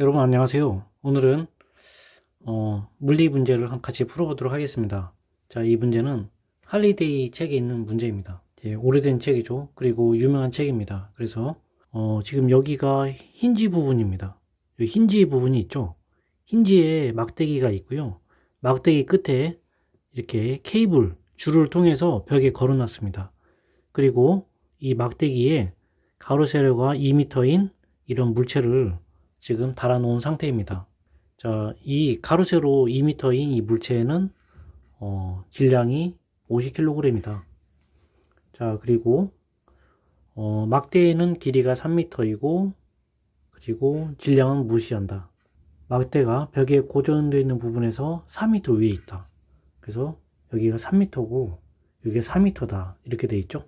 여러분 안녕하세요. 오늘은 어, 물리 문제를 한- 같이 풀어보도록 하겠습니다. 자, 이 문제는 할리데이 책에 있는 문제입니다. 이제 오래된 책이죠. 그리고 유명한 책입니다. 그래서 어, 지금 여기가 힌지 부분입니다. 힌지 부분이 있죠. 힌지에 막대기가 있고요. 막대기 끝에 이렇게 케이블 줄을 통해서 벽에 걸어놨습니다. 그리고 이 막대기에 가로 세로가 2m인 이런 물체를 지금 달아놓은 상태입니다. 자, 이 가로 세로 2m인 이 물체는 어, 질량이 50kg입니다. 자, 그리고 어, 막대에는 길이가 3m이고 그리고 질량은 무시한다. 막대가 벽에 고정되어 있는 부분에서 4m 위에 있다. 그래서 여기가 3m고 여기가 4m다. 이렇게 돼 있죠?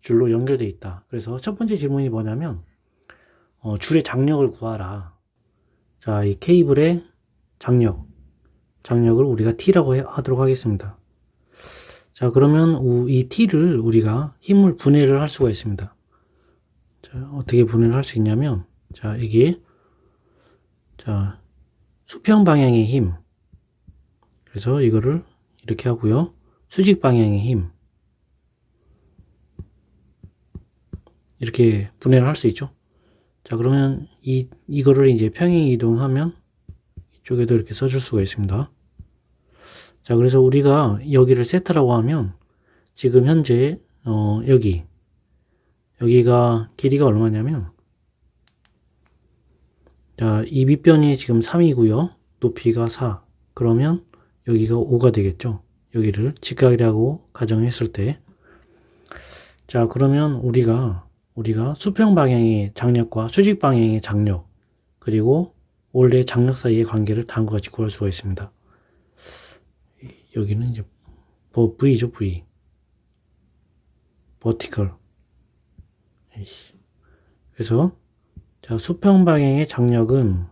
줄로 연결돼 있다. 그래서 첫 번째 질문이 뭐냐면 어, 줄의 장력을 구하라. 자, 이 케이블의 장력. 장력을 우리가 T라고 해- 하도록 하겠습니다. 자, 그러면 우- 이 T를 우리가 힘을 분해를 할 수가 있습니다. 자, 어떻게 분해를 할 수 있냐면, 자, 이게, 자, 수평 방향의 힘. 그래서 이거를 이렇게 하고요. 수직 방향의 힘. 이렇게 분해를 할 수 있죠. 자, 그러면 이, 이거를 이제 평행 이동하면 이쪽에도 이렇게 써줄 수가 있습니다. 자, 그래서 우리가 여기를 세트라고 하면 지금 현재, 어, 여기, 여기가 길이가 얼마냐면, 자, 이 밑변이 지금 3이고요. 높이가 4. 그러면 여기가 5가 되겠죠. 여기를 직각이라고 가정했을 때. 자, 그러면 우리가 우리가 수평 방향의 장력과 수직 방향의 장력 그리고 원래 장력 사이의 관계를 다음과 같이 구할 수가 있습니다. 여기는 이제 뭐 V죠 V 버티컬 그래서 자 수평 방향의 장력은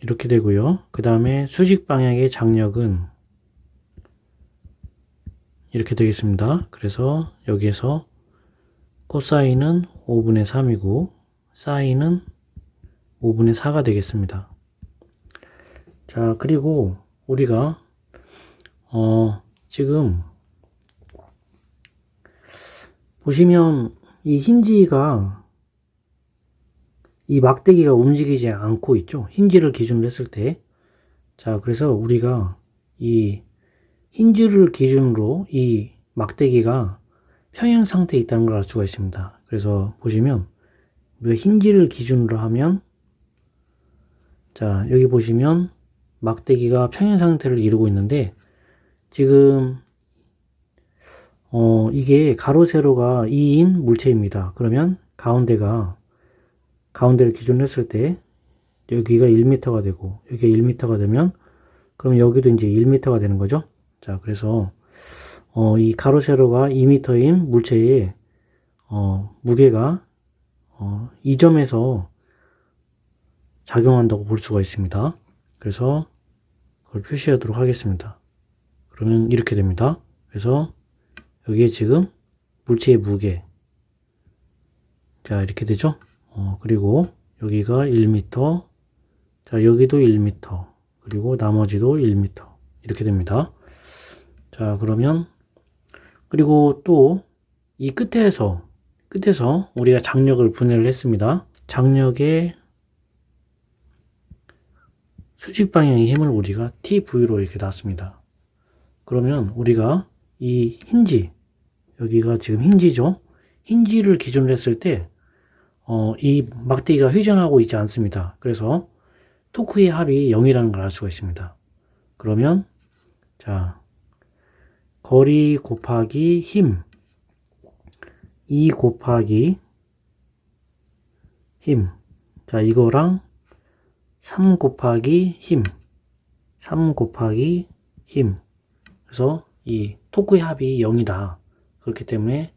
이렇게 되고요. 그 다음에 수직 방향의 장력은 이렇게 되겠습니다. 그래서 여기에서 코사인은 5분의 3이고 사인은 5분의 4가 되겠습니다. 자, 그리고 우리가 어, 지금 보시면 이 힌지가 이 막대기가 움직이지 않고 있죠. 힌지를 기준으로 했을 때. 자, 그래서 우리가 이 힌지를 기준으로 이 막대기가 평행 상태에 있다는 걸 알 수가 있습니다. 그래서 보시면 힌지를 기준으로 하면 자 여기 보시면 막대기가 평행 상태를 이루고 있는데 지금 어 이게 가로 세로가 2인 물체입니다. 그러면 가운데가 가운데를 기준으로 했을 때 여기가 1m가 되고 여기가 1m가 되면 그럼 여기도 이제 1m가 되는 거죠. 자, 그래서 어, 이 가로 세로가 2m인 물체의 어, 무게가 어, 이 점에서 작용한다고 볼 수가 있습니다. 그래서 그걸 표시하도록 하겠습니다. 그러면 이렇게 됩니다. 그래서 여기에 지금 물체의 무게 자 이렇게 되죠. 어, 그리고 여기가 1m 자 여기도 1m 그리고 나머지도 1m 이렇게 됩니다. 자, 그러면, 그리고 또, 이 끝에서, 끝에서 우리가 장력을 분해를 했습니다. 장력의 수직 방향의 힘을 우리가 TV로 이렇게 놨습니다. 그러면 우리가 이 힌지, 여기가 지금 힌지죠? 힌지를 기준으로 했을 때, 어, 이 막대기가 회전하고 있지 않습니다. 그래서 토크의 합이 0이라는 걸 알 수가 있습니다. 그러면, 자, 거리 곱하기 힘. 2 곱하기 힘. 자, 이거랑 3 곱하기 힘. 3 곱하기 힘. 그래서 이 토크의 합이 0이다. 그렇기 때문에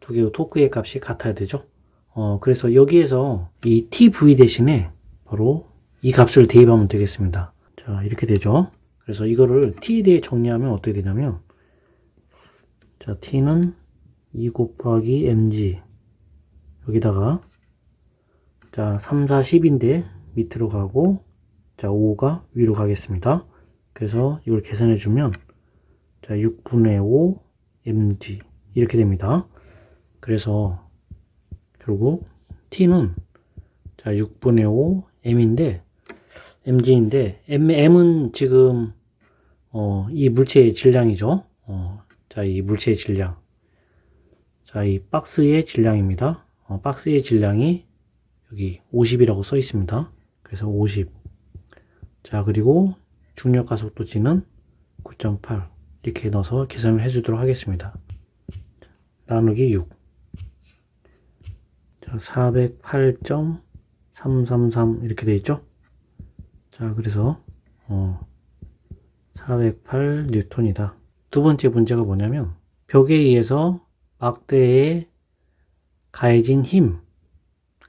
두 개의 토크의 값이 같아야 되죠. 어, 그래서 여기에서 이 TV 대신에 바로 이 값을 대입하면 되겠습니다. 자, 이렇게 되죠. 그래서 이거를 t에 대해 정리하면 어떻게 되냐면 자, t는 2 곱하기 mg 여기다가 자 3, 4, 10인데 밑으로 가고 자 5가 위로 가겠습니다. 그래서 이걸 계산해 주면 자 6분의 5 mg 이렇게 됩니다. 그래서 결국 t는 자 6분의 5 m인데 mg인데 m, m은 지금 어, 이 물체의 질량이죠. 어, 자, 이 물체의 질량. 자, 이 박스의 질량입니다. 어, 박스의 질량이 여기 50이라고 써 있습니다. 그래서 50. 자, 그리고 중력 가속도 G는 9.8. 이렇게 넣어서 계산을 해 주도록 하겠습니다. 나누기 6. 자, 408.333 이렇게 돼 있죠? 자, 그래서 어, 408 뉴턴이다. 두 번째 문제가 뭐냐면 벽에 의해서 막대에 가해진 힘,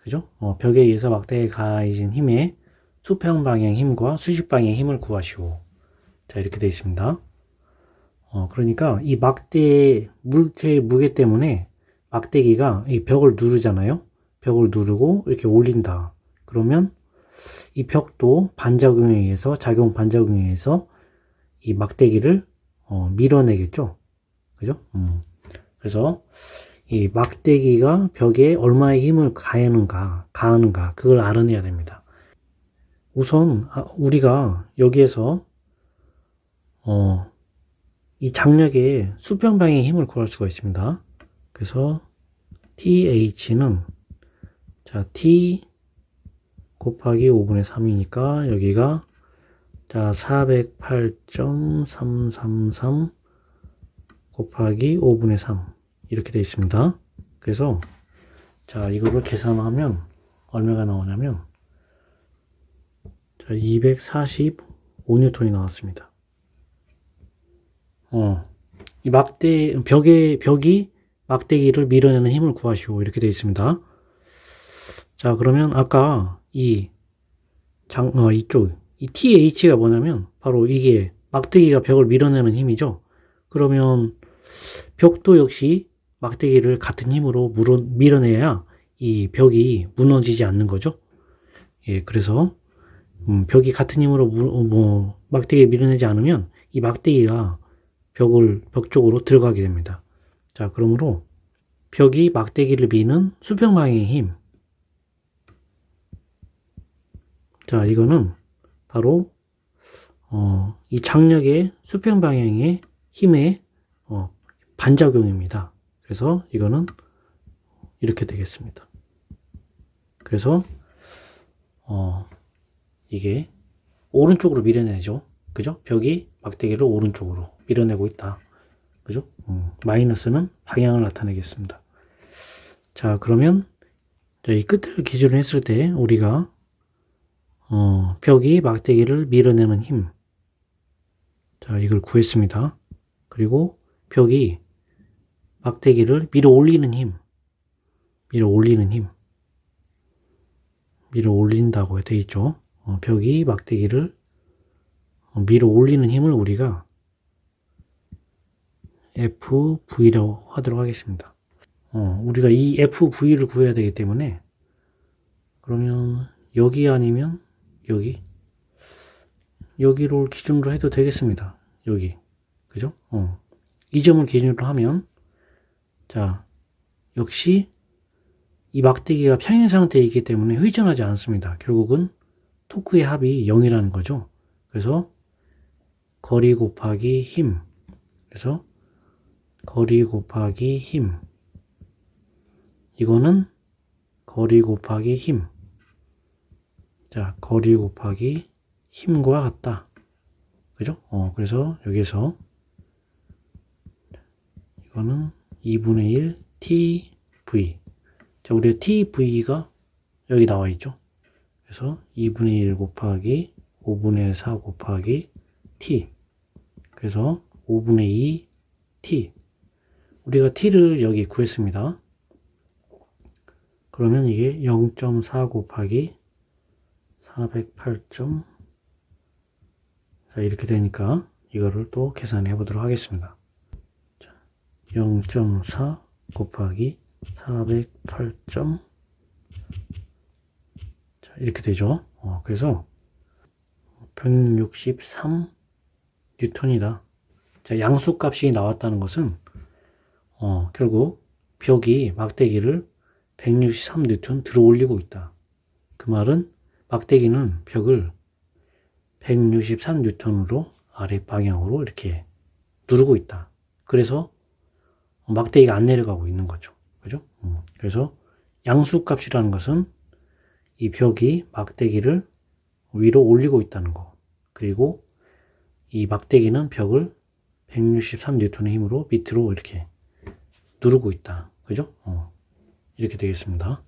그죠? 어, 벽에 의해서 막대에 가해진 힘의 수평 방향 힘과 수직 방향 힘을 구하시오. 자 이렇게 되어 있습니다. 어, 그러니까 이 막대의 물체의 무게 때문에 막대기가 이 벽을 누르잖아요. 벽을 누르고 이렇게 올린다. 그러면 이 벽도 반작용에 의해서 작용 반작용에 의해서 이 막대기를 어, 밀어내겠죠. 그죠? 음. 그래서 이 막대기가 벽에 얼마의 힘을 가하는가, 가하는가, 그걸 알아내야 됩니다. 우선 아, 우리가 여기에서 어, 이 장력의 수평 방향의 힘을 구할 수가 있습니다. 그래서 TH는 자 T 곱하기 5분의 3이니까 여기가 자 408.333 곱하기 5분의 3 이렇게 되어 있습니다. 그래서 자 이거를 계산하면 얼마가 나오냐면 자 245뉴턴이 나왔습니다. 어, 이 막대 벽에 벽이 막대기를 밀어내는 힘을 구하시오 이렇게 되어 있습니다. 자 그러면 아까 이 장, 어, 이쪽 이 TH가 뭐냐면 바로 이게 막대기가 벽을 밀어내는 힘이죠. 그러면 벽도 역시 막대기를 같은 힘으로 물어, 밀어내야 이 벽이 무너지지 않는 거죠. 예, 그래서 음, 벽이 같은 힘으로 무, 뭐 막대기 밀어내지 않으면 이 막대기가 벽을 벽 쪽으로 들어가게 됩니다. 자, 그러므로 벽이 막대기를 미는 수평 방향의 힘. 자, 이거는 바로 어, 이 장력의 수평 방향의 힘의 어, 반작용입니다. 그래서 이거는 이렇게 되겠습니다. 그래서 어, 이게 오른쪽으로 밀어내죠. 그죠? 벽이 막대기를 오른쪽으로 밀어내고 있다. 그죠? 음, 마이너스는 방향을 나타내겠습니다. 자, 그러면 이 끝을 기준으로 했을 때 우리가 어, 벽이 막대기를 밀어내는 힘. 자, 이걸 구했습니다. 그리고 벽이 막대기를 밀어 올리는 힘. 밀어 올리는 힘. 밀어 올린다고 되어 있죠. 어, 벽이 막대기를 어, 밀어 올리는 힘을 우리가 FV라고 하도록 하겠습니다. 어, 우리가 이 FV를 구해야 되기 때문에 그러면 여기 아니면 여기 여기를 기준으로 해도 되겠습니다. 여기 그죠? 어. 이 점을 기준으로 하면 자 역시 이 막대기가 평행 상태에 있기 때문에 회전하지 않습니다. 결국은 토크의 합이 0이라는 거죠. 그래서 거리 곱하기 힘 그래서 거리 곱하기 힘 이거는 거리 곱하기 힘 자, 거리 곱하기 힘과 같다. 그죠? 어, 그래서 여기서 이거는 2분의 1 TV. 자, 우리 TV가 여기 나와 있죠? 그래서 2분의 1 곱하기 5분의 4 곱하기 T. 그래서 5분의 2 T. 우리가 T를 여기 구했습니다. 그러면 이게 0.4 곱하기 408점 자 이렇게 되니까 이거를 또 계산해 보도록 하겠습니다 0.4 곱하기 408점 자, 이렇게 되죠. 어, 그래서 163 뉴턴이다. 자, 양수값이 나왔다는 것은 어, 결국 벽이 막대기를 163 뉴턴 들어 올리고 있다. 그 말은 막대기는 벽을 163 뉴턴으로 아래 방향으로 이렇게 누르고 있다. 그래서 막대기가 안 내려가고 있는 거죠. 그죠? 음, 그래서 양수 값이라는 것은 이 벽이 막대기를 위로 올리고 있다는 거. 그리고 이 막대기는 벽을 163뉴턴의 힘으로 밑으로 이렇게 누르고 있다. 그죠? 어, 이렇게 되겠습니다.